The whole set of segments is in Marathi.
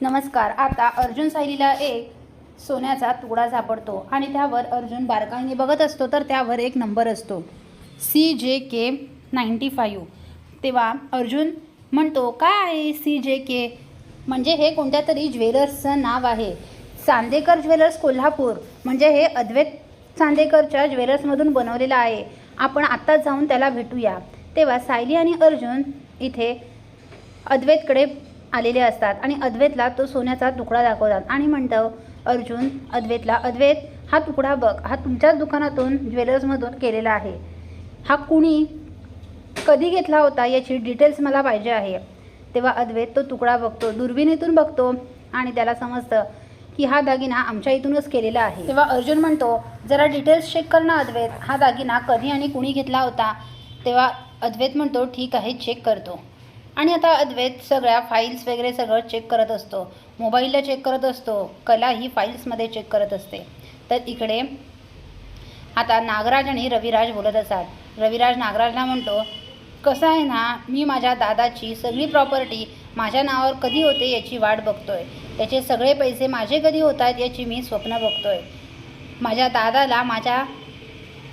नमस्कार आता अर्जुन सायलीला एक सोन्याचा तुकडा सापडतो आणि त्यावर अर्जुन बारकाईने बघत असतो तर त्यावर एक नंबर असतो. सी जे के नाईंटी फाईव्ह. तेव्हा अर्जुन म्हणतो काय आहे सी जे के म्हणजे हे कोणत्या तरी ज्वेलर्सचं नाव आहे. चांदेकर ज्वेलर्स कोल्हापूर. म्हणजे हे अद्वैत चांदेकरच्या ज्वेलर्समधून बनवलेलं आहे. आपण आत्ताच जाऊन त्याला भेटूया. तेव्हा सायली आणि अर्जुन इथे अद्वैतकडे आलेले असतात. आणि अद्वैतला तो सोन्याचा तुकडा दाखवतात. आणि म्हणतो अर्जुन अद्वैतला अद्वैत हा तुकडा बघ. हा तुमच्याच दुकानातून ज्वेलर्समधून केलेला आहे. हा कुणी कधी घेतला होता याची डिटेल्स मला पाहिजे आहे. तेव्हा अद्वैत तो तुकडा बघतो. दुर्बिणीतून बघतो आणि त्याला समजतं की हा दागिना आमच्या इथूनच केलेला आहे. तेव्हा अर्जुन म्हणतो जरा डिटेल्स चेक कर ना अद्वैत. हा दागिना कधी आणि कुणी घेतला होता? तेव्हा अद्वैत म्हणतो ठीक आहे चेक करतो. आणि आता अद्वैत सगळ्या फाईल्स वगैरे सगळं चेक करत असतो. मोबाईलला चेक करत असतो. कला ही फाईल्समध्ये चेक करत असते. तर इकडे आता नागराज आणि रविराज बोलत असतात. रविराज नागराजला म्हणतो कसं आहे ना मी माझ्या दादाची सगळी प्रॉपर्टी माझ्या नावावर कधी होते याची वाट बघतोय. त्याचे सगळे पैसे माझे कधी होत आहेत याची मी स्वप्न बघतोय. माझ्या दादाला माझ्या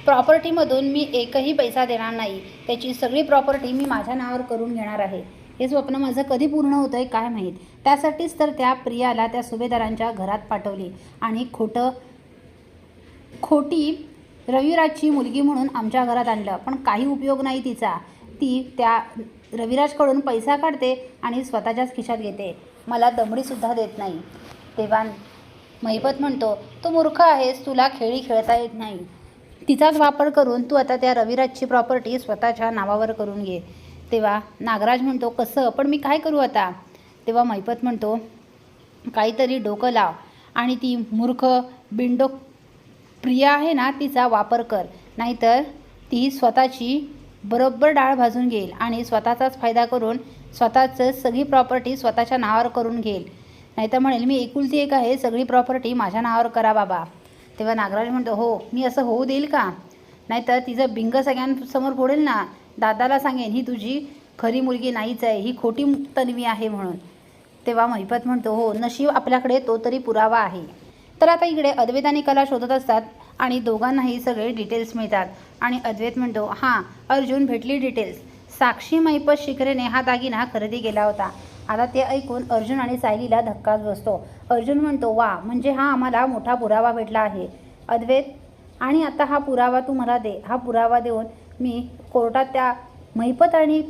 प्रॉपर्टीमधून मी एकही पैसा देणार नाही. त्याची सगळी प्रॉपर्टी मी माझ्या नावावर करून घेणार आहे. हे स्वप्न माझं कधी पूर्ण होतं आहे काय माहीत? त्यासाठीच तर त्या प्रियाला त्या सुभेदारांच्या घरात पाठवली. आणि खोटं खोटी रविराजची मुलगी म्हणून आमच्या घरात आणलं. पण काही उपयोग नाही तिचा. ती त्या रविराजकडून पैसा काढते आणि स्वतःच्याच खिशात घेते. मला दमडीसुद्धा देत नाही. तेव्हा महिपत म्हणतो तू मूर्ख आहेस. तुला खेळी खेळता येत नाही. तिचाच वापर करून तू आता त्या रविराजची प्रॉपर्टी स्वतःच्या नावावर करून घे. तेव्हा नागराज म्हणतो कसं? पण मी काय करू आता? तेव्हा मैपत म्हणतो काहीतरी डोकं लाव. आणि ती मूर्ख बिंडो प्रिया आहे ना तिचा वापर कर. नाहीतर ती स्वतःची बरोबर डाळ भाजून घेईल आणि स्वतःचाच फायदा करून स्वतःचं सगळी प्रॉपर्टी स्वतःच्या नावावर करून घेईल. नाहीतर म्हणेल मी एकुलती एक आहे सगळी प्रॉपर्टी माझ्या नावावर करा बाबा. तेव्हा नागराज म्हणतो हो मी असं होऊ देईल का? नाहीतर तिचं बिंग सगळ्यांसमोर फोडेल ना? दादाला सांगेन ही तुझी खरी मुलगी नाहीच आहे ही खोटी तन्वी आहे म्हणून. तेव्हा महिपत म्हणतो हो नशीब आपल्याकडे तो तरी पुरावा आहे. तर आता इकडे अद्वैत आणि कला शोधत असतात आणि दोघांनाही सगळे डिटेल्स मिळतात. आणि अद्वैत म्हणतो हां अर्जुन भेटली डिटेल्स साक्षी महिपत शिखरेने हा दागिना खरेदी केला होता. आता ते ऐकून अर्जुन आणि सायलीला धक्काच बसतो. अर्जुन म्हणतो वा म्हणजे हा आम्हाला मोठा पुरावा भेटला आहे. अद्वैत आणि आता हा पुरावा तू मला दे. हा पुरावा देऊन मी कोर्टात त्या महिपत आणि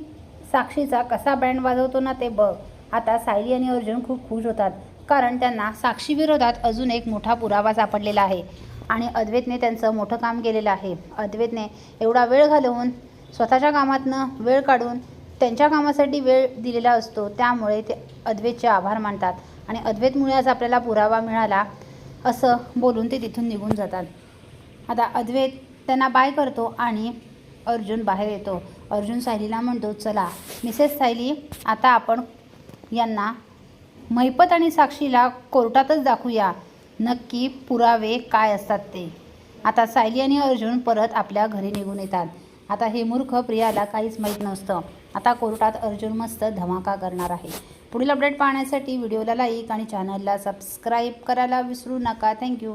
साक्षीचा कसा बँड वाजवतो ना ते बघ. आता सायली आणि अर्जुन खूप खुश होतात कारण त्यांना साक्षीविरोधात अजून एक मोठा पुरावा सापडलेला आहे आणि अद्वैतने त्यांचं मोठं काम केलेलं आहे. अद्वैतने एवढा वेळ घालवून स्वतःच्या कामातनं वेळ काढून त्यांच्या कामासाठी वेळ दिलेला असतो त्यामुळे ते अद्वैतचे आभार मानतात. आणि अद्वैतमुळे आज आपल्याला पुरावा मिळाला असं बोलून ते तिथून निघून जातात. आता अद्वैत त्यांना बाय करतो आणि अर्जुन बाहेर येतो. अर्जुन सायलीला म्हणतो चला मिसेस सायली आता आपण यांना महिपत आणि साक्षीला कोर्टातच दाखवूया. नक्की पुरावे काय असतात ते. आता सायली आणि अर्जुन परत आपल्या घरी निघून येतात. आता हे मूर्ख प्रियाला काहीच माहीत नसतं. आता कोर्टात अर्जुन मस्त धमाका करणार आहे. पुढील अपडेट पाहण्यासाठी व्हिडिओला लाईक आणि चॅनलला सबस्क्राईब करायला विसरू नका. थँक्यू